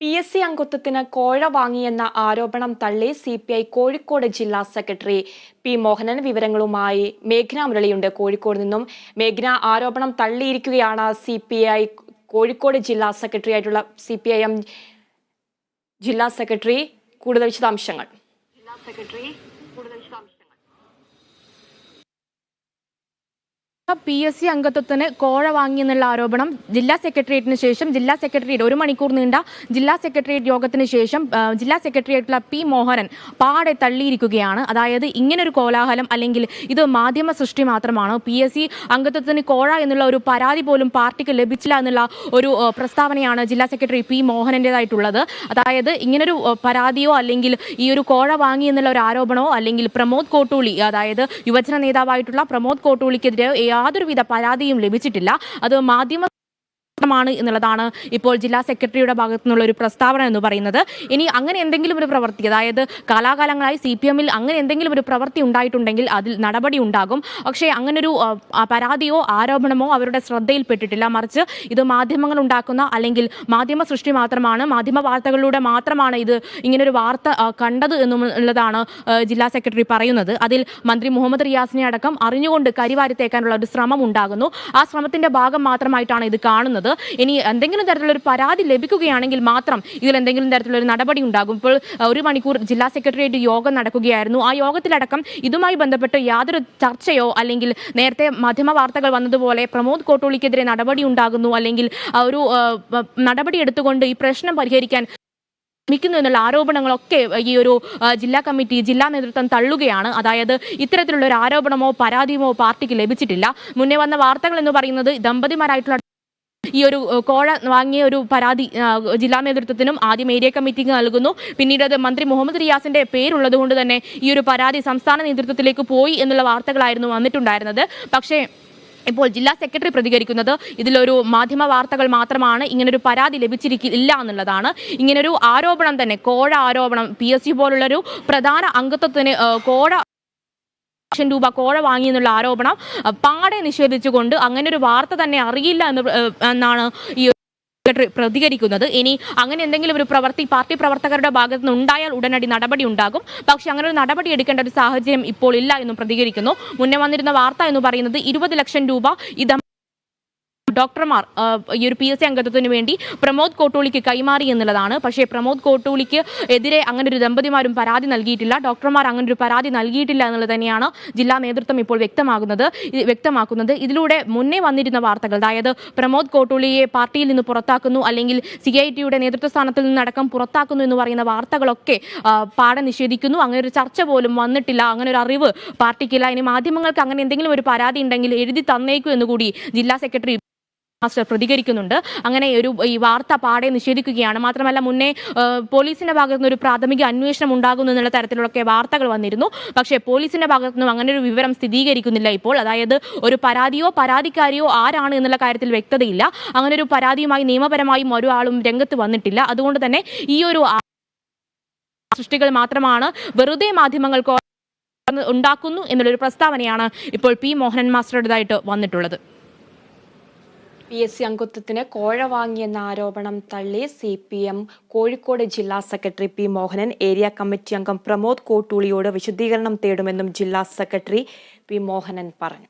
P S C അംഗത്വത്തിന് കോഴ വാങ്ങിയെന്ന ആരോപണം തള്ളി സി പി ഐ കോഴിക്കോട് ജില്ലാ സെക്രട്ടറി പി മോഹനൻ വിവരങ്ങളുമായി മേഘ്ന മുരളിയുണ്ട്. കോഴിക്കോട് നിന്നും മേഘ്ന ആരോപണം തള്ളിയിരിക്കുകയാണ് സി പി ഐ കോഴിക്കോട് ജില്ലാ സെക്രട്ടറി ആയിട്ടുള്ള സി പി ഐ എം ജില്ലാ സെക്രട്ടറി. കൂടുതൽ വിശദാംശങ്ങൾ. ജില്ലാ സെക്രട്ടറി കൂടുതൽ വിശദാംശങ്ങൾ പി എസ് സി അംഗത്വത്തിന് കോഴ വാങ്ങിയെന്നുള്ള ആരോപണം ജില്ലാ സെക്രട്ടേറിയറ്റിന് ശേഷം ജില്ലാ സെക്രട്ടേറിയറ്റ് ഒരു മണിക്കൂർ നീണ്ട ജില്ലാ സെക്രട്ടേറിയറ്റ് യോഗത്തിന് ശേഷം ജില്ലാ സെക്രട്ടേറിയറ്റുള്ള പി മോഹനൻ പാടെ തള്ളിയിരിക്കുകയാണ്. അതായത് ഇങ്ങനൊരു കോലാഹലം അല്ലെങ്കിൽ ഇത് മാധ്യമ സൃഷ്ടി മാത്രമാണ്? പി എസ് സി അംഗത്വത്തിന് കോഴ എന്നുള്ള ഒരു പരാതി പോലും പാർട്ടിക്ക് ലഭിച്ചില്ല എന്നുള്ള ഒരു പ്രസ്താവനയാണ് ജില്ലാ സെക്രട്ടറി പി മോഹനന്റെതായിട്ടുള്ളത് അതായത് ഇങ്ങനൊരു പരാതിയോ അല്ലെങ്കിൽ ഈ ഒരു കോഴ വാങ്ങി എന്നുള്ള ഒരു ആരോപണമോ അല്ലെങ്കിൽ പ്രമോദ് കോട്ടൂളി അതായത് യുവജന നേതാവായിട്ടുള്ള പ്രമോദ് കോട്ടൂളിക്കെതിരെ യാതൊരുവിധ പരാതിയും ലഭിച്ചിട്ടില്ല. അത് മാധ്യമ മാണ് എന്നുള്ളതാണ് ഇപ്പോൾ ജില്ലാ സെക്രട്ടറിയുടെ ഭാഗത്തു നിന്നുള്ള ഒരു പ്രസ്താവന എന്ന് പറയുന്നത്. ഇനി അങ്ങനെ എന്തെങ്കിലും ഒരു പ്രവൃത്തി അതായത് കാലാകാലങ്ങളായി സി പി എമ്മിൽ അങ്ങനെ എന്തെങ്കിലും ഒരു പ്രവൃത്തി ഉണ്ടായിട്ടുണ്ടെങ്കിൽ അതിൽ നടപടി ഉണ്ടാകും. പക്ഷേ അങ്ങനൊരു പരാതിയോ ആരോപണമോ അവരുടെ ശ്രദ്ധയിൽപ്പെട്ടിട്ടില്ല. മറിച്ച് ഇത് മാധ്യമങ്ങൾ ഉണ്ടാക്കുന്ന അല്ലെങ്കിൽ മാധ്യമ സൃഷ്ടി മാത്രമാണ് മാധ്യമ വാർത്തകളിലൂടെ മാത്രമാണ് ഇത് ഇങ്ങനൊരു വാർത്ത കണ്ടത് എന്നുള്ളതാണ് ജില്ലാ സെക്രട്ടറി പറയുന്നത്. അതിൽ മന്ത്രി മുഹമ്മദ് റിയാസിനെ അടക്കം അറിഞ്ഞുകൊണ്ട് കരിവാരി തേക്കാനുള്ള ഒരു ശ്രമം ഉണ്ടാകുന്നു. ആ ശ്രമത്തിന്റെ ഭാഗം മാത്രമായിട്ടാണ് ഇത് കാണുന്നത്. ഇനി എന്തെങ്കിലും തരത്തിലുള്ള ഒരു പരാതി ലഭിക്കുകയാണെങ്കിൽ മാത്രം ഇതിൽ എന്തെങ്കിലും തരത്തിലുള്ള ഒരു നടപടി ഉണ്ടാകും. ഇപ്പോൾ ഒരു മണിക്കൂർ ജില്ലാ സെക്രട്ടേറിയറ്റ് യോഗം നടക്കുകയായിരുന്നു. ആ യോഗത്തിലടക്കം ഇതുമായി ബന്ധപ്പെട്ട് യാതൊരു ചർച്ചയോ അല്ലെങ്കിൽ നേരത്തെ മാധ്യമ വാർത്തകൾ വന്നതുപോലെ പ്രമോദ് കോട്ടോളിക്കെതിരെ നടപടി ഉണ്ടാകുന്നു അല്ലെങ്കിൽ ഒരു നടപടി എടുത്തുകൊണ്ട് ഈ പ്രശ്നം പരിഹരിക്കാൻ ശ്രമിക്കുന്നു എന്നുള്ള ആരോപണങ്ങളൊക്കെ ഈ ഒരു ജില്ലാ കമ്മിറ്റി ജില്ലാ നേതൃത്വം തള്ളുകയാണ്. അതായത് ഇത്തരത്തിലുള്ള ഒരു ആരോപണമോ പരാതിയോ പാർട്ടിക്ക് ലഭിച്ചിട്ടില്ല. മുന്നേ വന്ന വാർത്തകൾ എന്ന് പറയുന്നത് ദമ്പതിമാരായിട്ടുള്ള ഈ ഒരു കോഴ വാങ്ങിയ ഒരു പരാതി ജില്ലാ നേതൃത്വത്തിനും ആദ്യം ഏരിയ കമ്മിറ്റിക്ക് നൽകുന്നു. പിന്നീട് അത് മന്ത്രി മുഹമ്മദ് റിയാസിന്റെ പേരുള്ളത് കൊണ്ട് തന്നെ ഈ ഒരു പരാതി സംസ്ഥാന നേതൃത്വത്തിലേക്ക് പോയി എന്നുള്ള വാർത്തകളായിരുന്നു വന്നിട്ടുണ്ടായിരുന്നത്. പക്ഷേ ഇപ്പോൾ ജില്ലാ സെക്രട്ടറി പ്രതികരിക്കുന്നത് ഇതിലൊരു മാധ്യമ വാർത്തകൾ മാത്രമാണ് ഇങ്ങനൊരു പരാതി ലഭിച്ചിരിക്കില്ല എന്നുള്ളതാണ്. ഇങ്ങനൊരു ആരോപണം തന്നെ കോഴ ആരോപണം പി എസ് സി പോലുള്ളൊരു പ്രധാന അംഗത്വത്തിന് കോഴ ലക്ഷം രൂപ കോഴ വാങ്ങി എന്നുള്ള ആരോപണം പാടെ നിഷേധിച്ചുകൊണ്ട് അങ്ങനെ ഒരു വാർത്ത തന്നെ അറിയില്ല എന്ന് എന്നാണ് ഈ പ്രതികരിക്കുന്നത്. ഇനി അങ്ങനെ എന്തെങ്കിലും ഒരു പ്രവർത്തി പാർട്ടി പ്രവർത്തകരുടെ ഭാഗത്ത് നിന്ന് ഉണ്ടായാൽ ഉടനടി നടപടി ഉണ്ടാകും. പക്ഷേ അങ്ങനെ ഒരു നടപടി എടുക്കേണ്ട ഒരു സാഹചര്യം ഇപ്പോൾ ഇല്ല എന്നും പ്രതികരിക്കുന്നു. മുന്നേ വന്നിരുന്ന വാർത്ത എന്ന് പറയുന്നത് ഇരുപത് ലക്ഷം രൂപ ദമ്പ- ഡോക്ടർമാർ ഈ ഒരു പി എസ് സി അംഗത്വത്തിന് വേണ്ടി പ്രമോദ് കോട്ടൂളിക്ക് കൈമാറി എന്നുള്ളതാണ്. പക്ഷേ പ്രമോദ് കോട്ടൂളിക്ക് എതിരെ അങ്ങനെ ഒരു ദമ്പതിമാരും പരാതി നൽകിയിട്ടില്ല. ഡോക്ടർമാർ അങ്ങനെ ഒരു പരാതി നൽകിയിട്ടില്ല എന്നുള്ളത് തന്നെയാണ് ജില്ലാ നേതൃത്വം ഇപ്പോൾ വ്യക്തമാകുന്നത്. വ്യക്തമാക്കുന്നത് ഇതിലൂടെ മുന്നേ വന്നിരുന്ന വാർത്തകൾ. അതായത് പ്രമോദ് കോട്ടൂളിയെ പാർട്ടിയിൽ നിന്ന് പുറത്താക്കുന്നു അല്ലെങ്കിൽ സി ഐ ടിയുടെ നേതൃത്വ സ്ഥാനത്തിൽ നിന്നടക്കം പുറത്താക്കുന്നു എന്ന് പറയുന്ന വാർത്തകളൊക്കെ പാടെ നിഷേധിക്കുന്നു. അങ്ങനെ ഒരു ചർച്ച പോലും വന്നിട്ടില്ല. അങ്ങനെ ഒരു അറിവ് പാർട്ടിക്കില്ല. ഇനി മാധ്യമങ്ങൾക്ക് അങ്ങനെ എന്തെങ്കിലും ഒരു പരാതി ഉണ്ടെങ്കിൽ എഴുതി തന്നേക്കൂ എന്നുകൂടി ജില്ലാ സെക്രട്ടറി മാസ്റ്റർ പ്രതികരിക്കുന്നുണ്ട്. അങ്ങനെ ഒരു ഈ വാർത്ത പാടെ നിഷേധിക്കുകയാണ്. മാത്രമല്ല മുന്നേ പോലീസിന്റെ ഭാഗത്തു നിന്ന് ഒരു പ്രാഥമിക അന്വേഷണം ഉണ്ടാകുന്നു എന്നുള്ള തരത്തിലൊക്കെ വാർത്തകൾ വന്നിരുന്നു. പക്ഷേ പോലീസിന്റെ ഭാഗത്തു നിന്നും അങ്ങനെ ഒരു വിവരം സ്ഥിരീകരിക്കുന്നില്ല ഇപ്പോൾ. അതായത് ഒരു പരാതിയോ പരാതിക്കാരിയോ ആരാണ് എന്നുള്ള കാര്യത്തിൽ വ്യക്തതയില്ല. അങ്ങനെ ഒരു പരാതിയുമായി നിയമപരമായും ഒരാളും രംഗത്ത് വന്നിട്ടില്ല. അതുകൊണ്ട് തന്നെ ഈ ഒരു സൃഷ്ടികൾ മാത്രമാണ് വെറുതെ മാധ്യമങ്ങൾക്ക് ഉണ്ടാക്കുന്നു എന്നുള്ളൊരു പ്രസ്താവനയാണ് ഇപ്പോൾ പി മോഹനൻ മാസ്റ്ററുടേതായിട്ട് വന്നിട്ടുള്ളത്. പി എസ് സി അംഗത്വത്തിന് കോഴ വാങ്ങിയെന്ന ആരോപണം തള്ളി സി പി എം കോഴിക്കോട് ജില്ലാ secretary P Mohanan. Area committee അംഗം പ്രമോദ് കോട്ടൂളിയോട് വിശദീകരണം തേടുമെന്നും ജില്ലാ സെക്രട്ടറി പി മോഹനൻ പറഞ്ഞു.